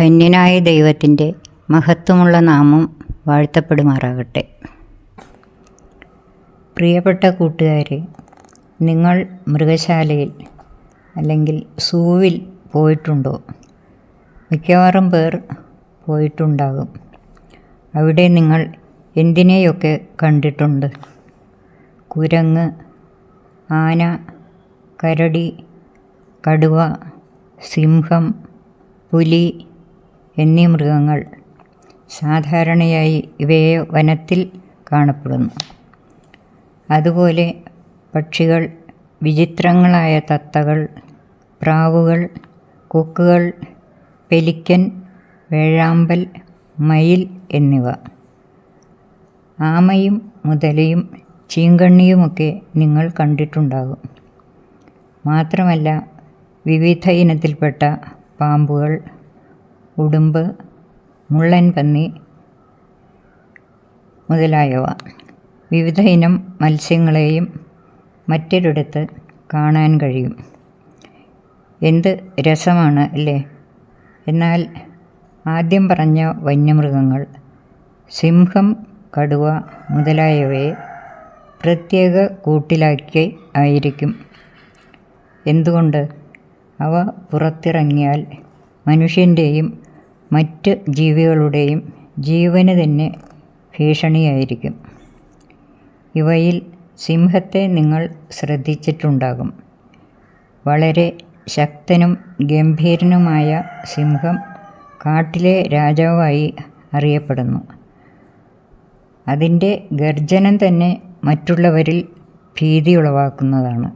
ധന്യനായ ദൈവത്തിന്റെ മഹത്വമുള്ള നാമം വാഴ്ത്തപ്പെടുമാറാകട്ടെ. പ്രിയപ്പെട്ട കൂട്ടുകാരെ നിങ്ങൾ മൃഗശാലയിൽ അല്ലെങ്കിൽ സൂവിൽ പോയിട്ടുണ്ടോ? മിക്കവാറും പേർ പോയിട്ടുണ്ടാകും. അവിടെ നിങ്ങൾ എന്തിനെയൊക്കെ കണ്ടിട്ടുണ്ട്? കുരങ്ങ് ആന കരടി കടുവ സിംഹം പുലി എന്നീ മൃഗങ്ങൾ സാധാരണയായി ഇവയെ വനത്തിൽ കാണപ്പെടുന്നു. അതുപോലെ പക്ഷികൾ വിചിത്രങ്ങളായ തത്തകൾ പ്രാവുകൾ കൊക്കുകൾ പെലിക്കൻ വേഴാമ്പൽ മയിൽ എന്നിവ. ആമയും മുതലയും ചീങ്കണ്ണിയുമൊക്കെ നിങ്ങൾ കണ്ടിട്ടുണ്ടാകും. മാത്രമല്ല വിവിധ ഇനത്തിൽപ്പെട്ട പാമ്പുകൾ ഉടുമ്പ് മുള്ളൻ പന്നി മുതലായവ. വിവിധ ഇനം മത്സ്യങ്ങളെയും മറ്റൊരിടത്ത് കാണാൻ കഴിയും. എന്ത് രസമാണ് അല്ലേ? എന്നാൽ ആദ്യം പറഞ്ഞ വന്യമൃഗങ്ങൾ സിംഹം കടുവ മുതലായവയെ പ്രത്യേക കൂട്ടിലാക്കി ആയിരിക്കും. എന്തുകൊണ്ട്? അവ പുറത്തിറങ്ങിയാൽ മനുഷ്യന്റെയും മറ്റ് ജീവികളുടെയും ജീവന് തന്നെ ഭീഷണിയായിരിക്കും. ഇവയിൽ സിംഹത്തെ നിങ്ങൾ ശ്രദ്ധിച്ചിട്ടുണ്ടാകും. വളരെ ശക്തനും ഗംഭീരനുമായ സിംഹം കാട്ടിലെ രാജാവായി അറിയപ്പെടുന്നു. അതിന്റെ ഗർജനം തന്നെ മറ്റുള്ളവരിൽ ഭീതി ഉളവാക്കുന്നതാണ്.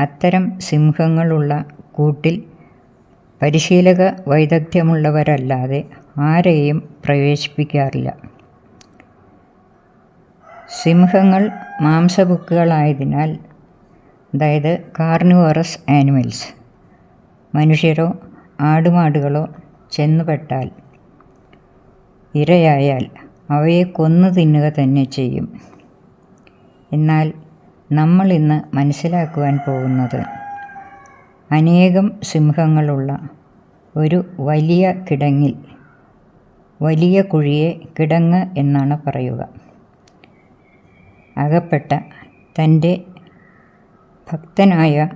അത്തരം സിംഹങ്ങളുള്ള കൂട്ടിൽ പരിശീലക വൈദഗ്ധ്യമുള്ളവരല്ലാതെ ആരെയും പ്രവേശിപ്പിക്കാറില്ല. സിംഹങ്ങൾ മാംസബുക്കുകളായതിനാൽ അതായത് കാർണിവറസ് ആനിമൽസ് മനുഷ്യരോ ആടുമാടുകളോ ചെന്നുപെട്ടാൽ ഇരയായാൽ അവയെ കൊന്നു തിന്നുക തന്നെ ചെയ്യും. എന്നാൽ നമ്മൾ ഇന്ന് മനസ്സിലാക്കുവാൻ പോകുന്നത് അനേകം സിംഹങ്ങളുള്ള ഒരു വലിയ കിടങ്ങിൽ വലിയ കുഴിയെ കിടങ്ങ് എന്നാണ് പറയുക. അകപ്പെട്ട തന്റെ ഭക്തനായ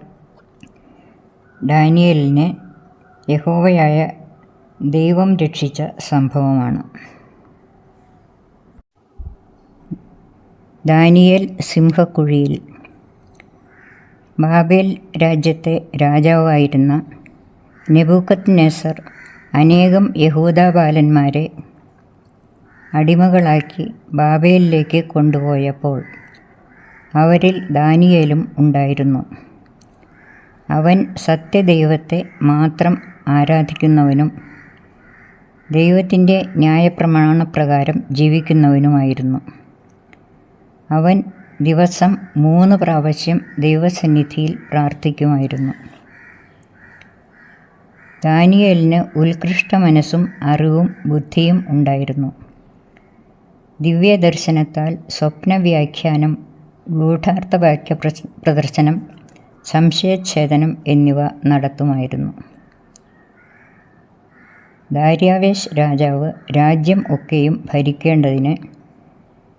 ഡാനിയലിനെ യഹോവയായ ദൈവം രക്ഷിച്ച സംഭവമാണ്. ദാനിയൽ സിംഹക്കുഴിയിൽ ബാബേൽ രാജ്യത്തെ രാജാവായിരുന്ന നെബൂക്കത്ത് നെസർ അനേകം യഹൂദ ബാലന്മാരെ അടിമകളാക്കി ബാബേലിലേക്ക് കൊണ്ടുപോയപ്പോൾ അവരിൽ ദാനിയേലും ഉണ്ടായിരുന്നു. അവൻ സത്യദൈവത്തെ മാത്രം ആരാധിക്കുന്നവനും ദൈവത്തിന്റെ ന്യായപ്രമാണപ്രകാരം ജീവിക്കുന്നവനുമായിരുന്നു. അവൻ ദിവസം മൂന്ന് പ്രാവശ്യം ദൈവസന്നിധിയിൽ പ്രാർത്ഥിക്കുമായിരുന്നു. ദാനിയലിന് ഉത്കൃഷ്ട മനസ്സും അറിവും ബുദ്ധിയും ഉണ്ടായിരുന്നു. ദിവ്യദർശനത്താൽ സ്വപ്നവ്യാഖ്യാനം ഗൂഢാർത്ഥവാക്യ പ്ര പ്രദർശനം സംശയച്ഛേദനം എന്നിവ നടത്തുമായിരുന്നു. ദാര്യാവേശ് രാജാവ് രാജ്യം ഒക്കെയും ഭരിക്കേണ്ടതിന്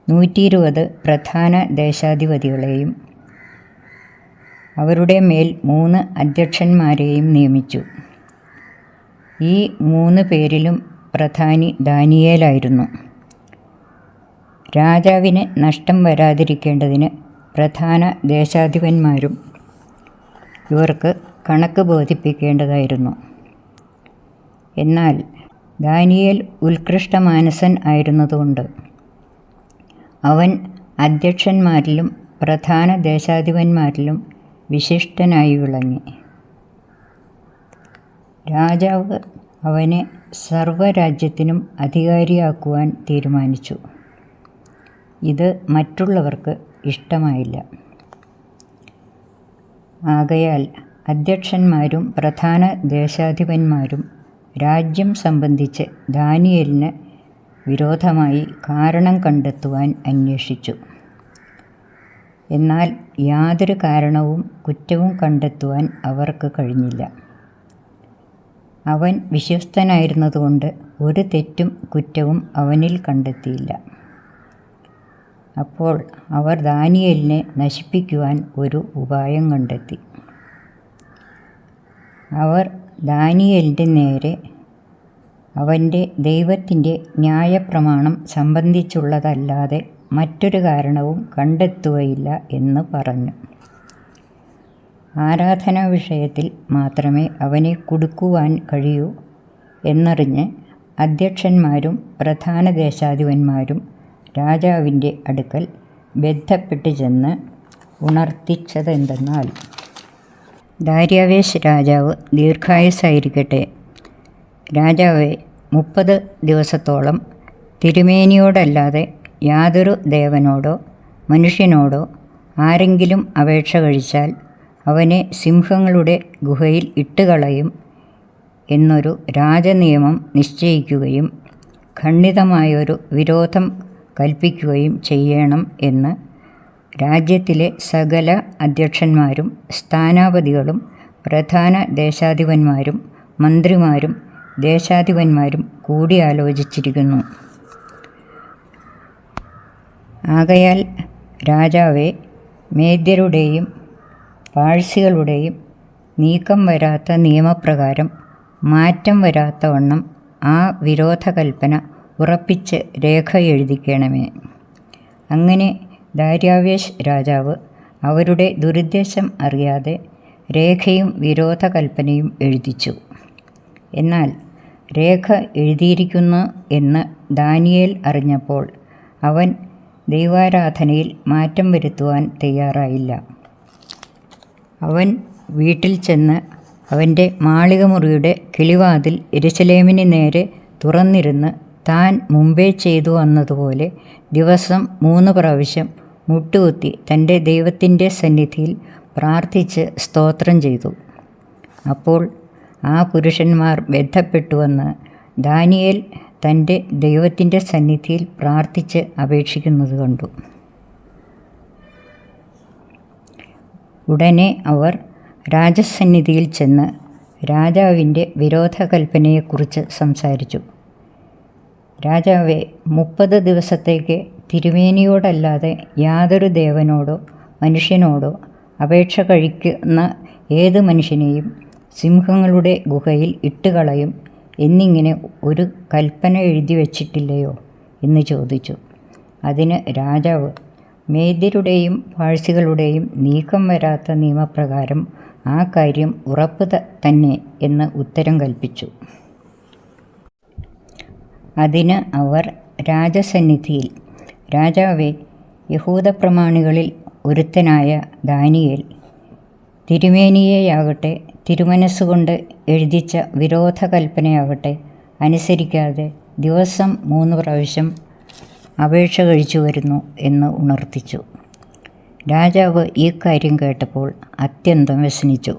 നൂറ്റി ഇരുപത് പ്രധാന ദേശാധിപതികളെയും അവരുടെ മേൽ മൂന്ന് അധ്യക്ഷന്മാരെയും നിയമിച്ചു. ഈ മൂന്ന് പേരിലും പ്രധാനി ദാനിയേലായിരുന്നു. രാജാവിന് നഷ്ടം വരാതിരിക്കേണ്ടതിന് പ്രധാന ദേശാധിപന്മാരും ഇവർക്ക് കണക്ക് ബോധിപ്പിക്കേണ്ടതായിരുന്നു. എന്നാൽ ദാനിയേൽ ഉത്കൃഷ്ടമാനസൻ ആയിരുന്നതുകൊണ്ട് അവൻ അധ്യക്ഷന്മാരിലും പ്രധാന ദേശാധിപന്മാരിലും വിശിഷ്ടനായി വിളങ്ങി രാജാവ് അവനെ സർവരാജ്യത്തിനും അധികാരിയാക്കുവാൻ തീരുമാനിച്ചു. ഇത് മറ്റുള്ളവർക്ക് ഇഷ്ടമായില്ല. ആകയാൽ അധ്യക്ഷന്മാരും പ്രധാന ദേശാധിപന്മാരും രാജ്യം സംബന്ധിച്ച് ദാനിയലിന് വിരോധമായി കാരണം കണ്ടെത്തുവാൻ അന്വേഷിച്ചു. എന്നാൽ യാതൊരു കാരണവും കുറ്റവും കണ്ടെത്തുവാൻ അവർക്ക് കഴിഞ്ഞില്ല. അവൻ വിശ്വസ്തനായിരുന്നതുകൊണ്ട് ഒരു തെറ്റും കുറ്റവും അവനിൽ കണ്ടെത്തിയില്ല. അപ്പോൾ അവർ ദാനിയലിനെ നശിപ്പിക്കുവാൻ ഒരു ഉപായം കണ്ടെത്തി. അവർ ദാനിയലിന്റെ നേരെ അവന്റെ ദൈവത്തിന്റെ ന്യായപ്രമാണം സംബന്ധിച്ചുള്ളതല്ലാതെ മറ്റൊരു കാരണവും കണ്ടെത്തുകയില്ല എന്ന് പറഞ്ഞു. ആരാധനാ വിഷയത്തിൽ മാത്രമേ അവനെ കുടുക്കുവാൻ കഴിയൂ എന്നറിഞ്ഞ് അധ്യക്ഷന്മാരും പ്രധാന ദേശാധിപന്മാരും രാജാവിന്റെ അടുക്കൽ ബന്ധപ്പെട്ട് ചെന്ന് ഉണർത്തിച്ചതെന്തെന്നാൽ ദാര്യാവേശ് രാജാവ് ദീർഘായുസായിരിക്കട്ടെ രാജാവെ മുപ്പത് ദിവസത്തോളം തിരുമേനിയോടല്ലാതെ യാതൊരു ദേവനോടോ മനുഷ്യനോടോ ആരെങ്കിലും അപേക്ഷ കഴിച്ചാൽ അവനെ സിംഹങ്ങളുടെ ഗുഹയിൽ ഇട്ടുകളയും എന്നൊരു രാജനിയമം നിശ്ചയിക്കുകയും ഖണ്ഡിതമായൊരു വിരോധം കൽപ്പിക്കുകയും ചെയ്യണം എന്ന് രാജ്യത്തിലെ സകല അധ്യക്ഷന്മാരും സ്ഥാനാപതികളും പ്രധാന ദേശാധിപന്മാരും മന്ത്രിമാരും ദേശാധിപന്മാരും കൂടിയാലോചിച്ചിരിക്കുന്നു. ആകയാൽ രാജാവെ മേദ്യരുടെയും പാഴ്സികളുടെയും നീക്കം വരാത്ത നിയമപ്രകാരം മാറ്റം വരാത്ത വണ്ണം ആ വിരോധകൽപ്പന ഉറപ്പിച്ച് രേഖ എഴുതിക്കണമേ. അങ്ങനെ ദാര്യാവേശ് രാജാവ് അവരുടെ ദുരുദ്ദേശം അറിയാതെ രേഖയും വിരോധകൽപ്പനയും എഴുതിച്ചു. എന്നാൽ രേഖ എഴുതിയിരിക്കുന്നു എന്ന് ദാനിയേൽ അറിഞ്ഞപ്പോൾ അവൻ ദൈവാരാധനയിൽ മാറ്റം വരുത്തുവാൻ തയ്യാറായില്ല. അവൻ വീട്ടിൽ ചെന്ന് അവന്റെ മാളികമുറിയുടെ കിളിവാതിൽ എരുസലേമിന് നേരെ തുറന്നിരുന്ന് താൻ മുമ്പേ ചെയ്തു വന്നതുപോലെ ദിവസം മൂന്ന് പ്രാവശ്യം മുട്ടുകുത്തി തന്റെ ദൈവത്തിന്റെ സന്നിധിയിൽ പ്രാർത്ഥിച്ച് സ്തോത്രം ചെയ്തു. അപ്പോൾ ആ പുരുഷന്മാർ ബന്ധപ്പെട്ടുവന്ന് ദാനിയേൽ തന്റെ ദൈവത്തിന്റെ സന്നിധിയിൽ പ്രാർത്ഥിച്ച് അപേക്ഷിക്കുന്നത് കണ്ടു. ഉടനെ അവർ രാജസന്നിധിയിൽ ചെന്ന് രാജാവിന്റെ വിരോധകൽപ്പനയെക്കുറിച്ച് സംസാരിച്ചു. രാജാവെ മുപ്പത് ദിവസത്തേക്ക് തിരുമേനിയോടല്ലാതെ യാതൊരു ദേവനോടോ മനുഷ്യനോടോ അപേക്ഷ കഴിക്കുന്ന ഏത് മനുഷ്യനെയും സിംഹങ്ങളുടെ ഗുഹയിൽ ഇട്ടുകളയും എന്നിങ്ങനെ ഒരു കൽപ്പന എഴുതി വച്ചിട്ടില്ലയോ എന്ന് ചോദിച്ചു. അതിന് രാജാവ് മേദ്യരുടെയും പാഴ്സികളുടെയും നീക്കം വരാത്ത നിയമപ്രകാരം ആ കാര്യം ഉറപ്പ് തന്നെ എന്ന് ഉത്തരം കൽപ്പിച്ചു. അതിന് അവർ രാജസന്നിധിയിൽ രാജാവെ യഹൂദ പ്രമാണികളിൽ ഒരുത്തനായ ദാനിയേൽ തിരുമേനിയെയാകട്ടെ തിരുമനസ്സുകൊണ്ട് എഴുതിച്ച വിരോധകൽപ്പനയാകട്ടെ അനുസരിക്കാതെ ദിവസം മൂന്ന് പ്രാവശ്യം അപേക്ഷ കഴിച്ചു വരുന്നു എന്ന് ഉണർത്തിച്ചു. രാജാവ് ഈ കാര്യം കേട്ടപ്പോൾ അത്യന്തം വ്യസനിച്ചു.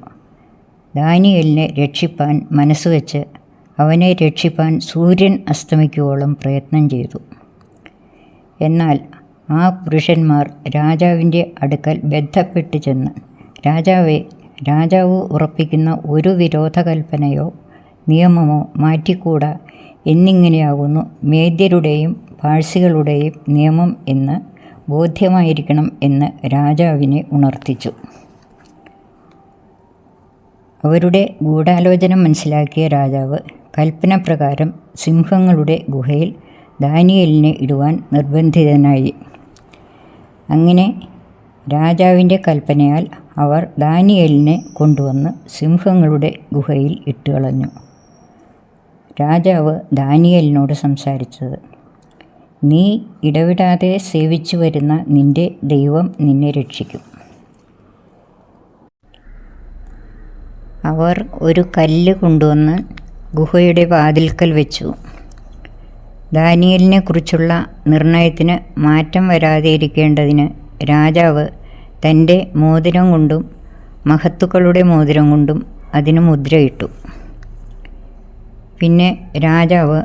ദാനിയലിനെ രക്ഷിപ്പാൻ മനസ്സുവെച്ച് അവനെ രക്ഷിപ്പാൻ സൂര്യൻ അസ്തമിക്കുവോളം പ്രയത്നം ചെയ്തു. എന്നാൽ ആ പുരുഷന്മാർ രാജാവിന്റെ അടുക്കൽ ബന്ധപ്പെട്ട് ചെന്ന് രാജാവെ രാജാവ് ഉറപ്പിക്കുന്ന ഒരു വിരോധകൽപ്പനയോ നിയമമോ മാറ്റിക്കൂടാ എന്നിങ്ങനെയാകുന്നു മേദ്യരുടെയും പാഴ്സികളുടെയും നിയമം എന്ന് ബോധ്യമായിരിക്കണം എന്ന് രാജാവിനെ ഉണർത്തിച്ചു. അവരുടെ ഗൂഢാലോചന മനസ്സിലാക്കിയ രാജാവ് കൽപ്പന പ്രകാരം സിംഹങ്ങളുടെ ഗുഹയിൽ ദാനിയലിനെ ഇടുവാൻ നിർബന്ധിതനായി. അങ്ങനെ രാജാവിന്റെ കൽപ്പനയാൽ അവർ ദാനിയലിനെ കൊണ്ടുവന്ന് സിംഹങ്ങളുടെ ഗുഹയിൽ ഇട്ടുകളഞ്ഞു. രാജാവ് ദാനിയലിനോട് സംസാരിച്ചത് നീ ഇടവിടാതെ സേവിച്ചു വരുന്ന നിന്റെ ദൈവം നിന്നെ രക്ഷിക്കും. അവർ ഒരു കല്ല് കൊണ്ടുവന്ന് ഗുഹയുടെ വാതിൽക്കൽ വെച്ചു. ദാനിയലിനെ കുറിച്ചുള്ള നിർണയത്തിന് മാറ്റം വരാതെ ഇരിക്കേണ്ടതിന് രാജാവ് തന്റെ മോതിരം കൊണ്ടും മഹത്തുക്കളുടെ മോതിരം കൊണ്ടും അതിന് മുദ്രയിട്ടു പിന്നെ രാജാവ്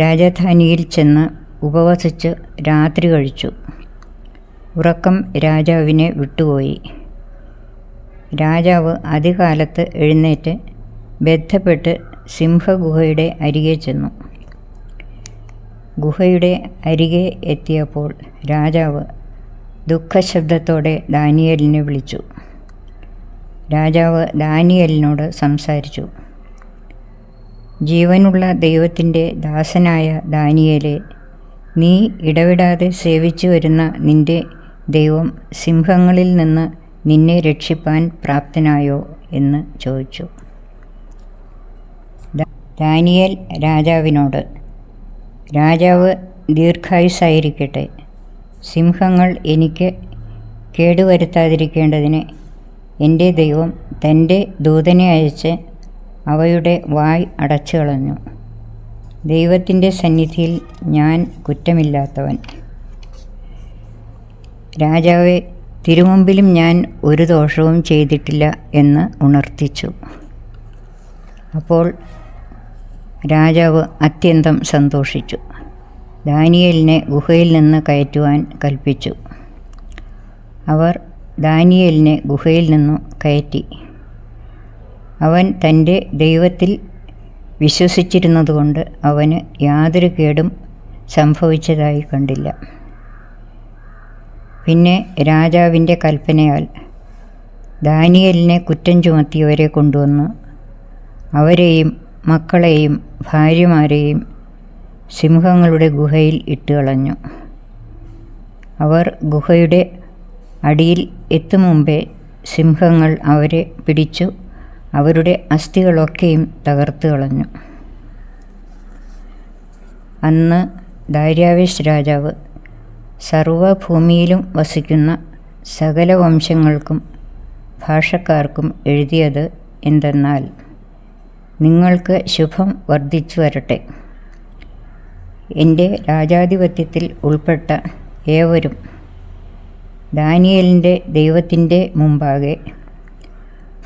രാജധാനിയിൽ ചെന്ന് ഉപവസിച്ച് രാത്രി കഴിച്ചു. ഉറക്കം രാജാവിനെ വിട്ടുപോയി. രാജാവ് അതികാലത്ത് എഴുന്നേറ്റ് ബന്ധപ്പെട്ട് സിംഹഗുഹയുടെ അരികെ ചെന്നു. ഗുഹയുടെ അരികെ എത്തിയപ്പോൾ രാജാവ് ദുഃഖശബ്ദത്തോടെ ദാനിയലിനെ വിളിച്ചു. രാജാവ് ദാനിയലിനോട് സംസാരിച്ചു. ജീവനുള്ള ദൈവത്തിന്റെ ദാസനായ ദാനിയലെ നീ ഇടവിടാതെ സേവിച്ചു വരുന്ന നിന്റെ ദൈവം സിംഹങ്ങളിൽ നിന്ന് നിന്നെ രക്ഷിപ്പാൻ പ്രാപ്തനായോ എന്ന് ചോദിച്ചു. ദാനിയൽ രാജാവിനോട് രാജാവ് ദീർഘായുസായിരിക്കട്ടെ. സിംഹങ്ങൾ എനിക്ക് കേടുവരുത്താതിരിക്കേണ്ടതിന് എന്റെ ദൈവം തന്റെ ദൂതനെ അയച്ച് അവയുടെ വായ് അടച്ചു കളഞ്ഞു ദൈവത്തിന്റെ സന്നിധിയിൽ ഞാൻ കുറ്റമില്ലാത്തവൻ. രാജാവെ തിരുമുമ്പിലും ഞാൻ ഒരു ദോഷവും ചെയ്തിട്ടില്ല എന്ന് ഉണർത്തിച്ചു. അപ്പോൾ രാജാവ് അത്യന്തം സന്തോഷിച്ചു. ദാനിയേലിനെ ഗുഹയിൽ നിന്ന് കയറ്റുവാൻ കൽപ്പിച്ചു. അവർ ദാനിയലിനെ ഗുഹയിൽ നിന്നു കയറ്റി. അവൻ തന്റെ ദൈവത്തിൽ വിശ്വസിച്ചിരുന്നതുകൊണ്ട് അവന് യാതൊരു കേടും സംഭവിച്ചതായി കണ്ടില്ല. പിന്നെ രാജാവിന്റെ കൽപ്പനയാൽ ദാനിയലിനെ കുറ്റം ചുമത്തിയവരെ കൊണ്ടുവന്ന് അവരെയും മക്കളെയും ഭാര്യമാരെയും സിംഹങ്ങളുടെ ഗുഹയിൽ ഇട്ടുകളഞ്ഞു. അവർ ഗുഹയുടെ അടിയിൽ എത്തും മുമ്പേ സിംഹങ്ങൾ അവരെ പിടിച്ചു അവരുടെ അസ്ഥികളൊക്കെയും തകർത്ത് കളഞ്ഞു. അന്ന് ദാര്യാവേശ് രാജാവ് സർവഭൂമിയിലും വസിക്കുന്ന സകല വംശങ്ങൾക്കും ഭാഷക്കാർക്കും എഴുതിയത് എന്തെന്നാൽ നിങ്ങൾക്ക് ശുഭം വർദ്ധിച്ചു വരട്ടെ. എന്റെ രാജാധിപത്യത്തിൽ ഉൾപ്പെട്ട ഏവരും ദാനിയലിന്റെ ദൈവത്തിന്റെ മുമ്പാകെ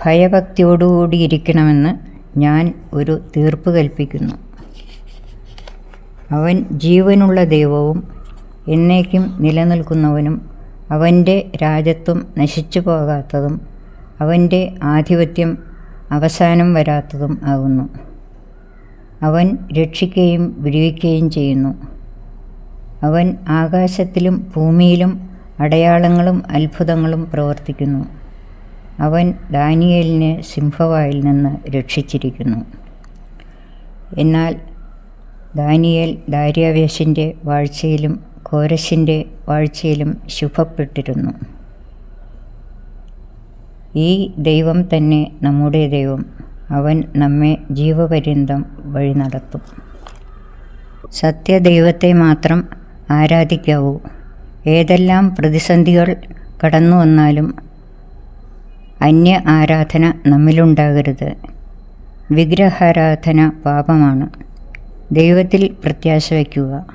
ഭയഭക്തിയോടുകൂടിയിരിക്കണമെന്ന് ഞാൻ ഒരു തീർപ്പ് കൽപ്പിക്കുന്നു. അവൻ ജീവനുള്ള ദൈവവും എന്നേക്കും നിലനിൽക്കുന്നവനും അവന്റെ രാജ്യത്വം നശിച്ചു പോകാത്തതും അവന്റെ ആധിപത്യം അവസാനം വരാത്തതും ആകുന്നു. അവൻ രക്ഷിക്കുകയും വിടുവിക്കുകയും ചെയ്യുന്നു. അവൻ ആകാശത്തിലും ഭൂമിയിലും അടയാളങ്ങളും അത്ഭുതങ്ങളും പ്രവർത്തിക്കുന്നു. അവൻ ദാനിയേലിനെ സിംഹവായിൽ നിന്ന് രക്ഷിച്ചിരിക്കുന്നു. എന്നാൽ ദാനിയേൽ ദാര്യാവേശിന്റെ വാഴ്ചയിലും കോരശിന്റെ വാഴ്ചയിലും ശുഭപ്പെട്ടിരുന്നു. ഈ ദൈവം തന്നെ നമ്മുടെ ദൈവം. അവൻ നമ്മെ ജീവപര്യന്തം വഴി നടത്തും. സത്യദൈവത്തെ മാത്രം ആരാധിക്കാവൂ. ഏതെല്ലാം പ്രതിസന്ധികൾ കടന്നു വന്നാലും അന്യ ആരാധന നമ്മിലുണ്ടാകരുത്. വിഗ്രഹാരാധന പാപമാണ്. ദൈവത്തിൽ പ്രത്യാശ വയ്ക്കുക.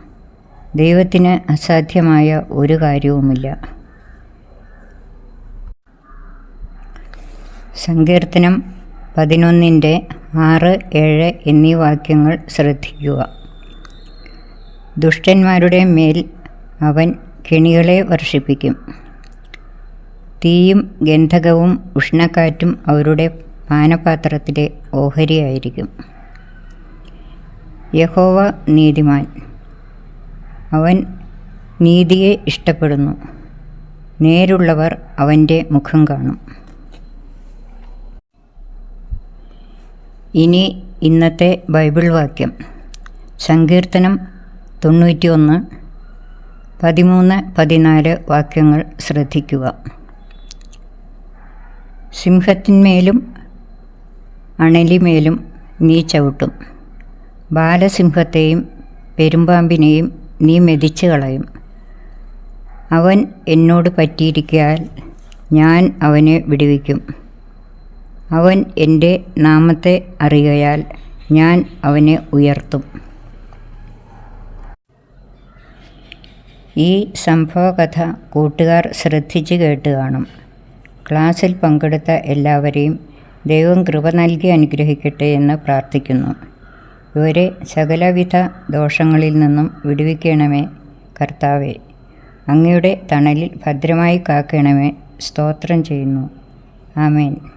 ദൈവത്തിന് അസാധ്യമായ ഒരു കാര്യവുമില്ല. സങ്കീർത്തനം പതിനൊന്നിന്റെ ആറ് ഏഴ് എന്നീ വാക്യങ്ങൾ ശ്രദ്ധിക്കുക. ദുഷ്ടന്മാരുടെ മേൽ അവൻ കെണികളെ വർഷിപ്പിക്കും. തീയും ഗന്ധകവും ഉഷ്ണക്കാറ്റും അവരുടെ പാനപാത്രത്തിലെ ഓഹരിയായിരിക്കും. യഹോവ നീതിമാൻ അവൻ നീതിയെ ഇഷ്ടപ്പെടുന്നു. നേരുള്ളവർ അവന്റെ മുഖം കാണും. ഇനി ഇന്നത്തെ ബൈബിൾ വാക്യം. സങ്കീർത്തനം തൊണ്ണൂറ്റി ഒന്ന് പതിമൂന്ന് പതിനാല് വാക്യങ്ങൾ ശ്രദ്ധിക്കുക. സിംഹത്തിന്മേലും അണലിമേലും നീ ചവിട്ടും. ബാലസിംഹത്തെയും പെരുമ്പാമ്പിനെയും നീ മെതിച്ചു കളയും. അവൻ എന്നോട് പറ്റിയിരിക്കാൻ ഞാൻ അവനെ വിടുവിക്കും. അവൻ എന്റെ നാമത്തെ അറിയയാൽ ഞാൻ അവനെ ഉയർത്തും. ഈ സംഭവകഥ കൂട്ടുകാർ ശ്രദ്ധിച്ചു കേട്ട് കാണും. ക്ലാസ്സിൽ പങ്കെടുത്ത എല്ലാവരെയും ദൈവം കൃപ നൽകി അനുഗ്രഹിക്കട്ടെ എന്ന് പ്രാർത്ഥിക്കുന്നു. ഇവരെ സകലവിധ ദോഷങ്ങളിൽ നിന്നും വിടുവിക്കണമേ കർത്താവെ. അങ്ങയുടെ തണലിൽ ഭദ്രമായി കാക്കണമേ സ്തോത്രം ചെയ്യുന്നു. ആമേൻ.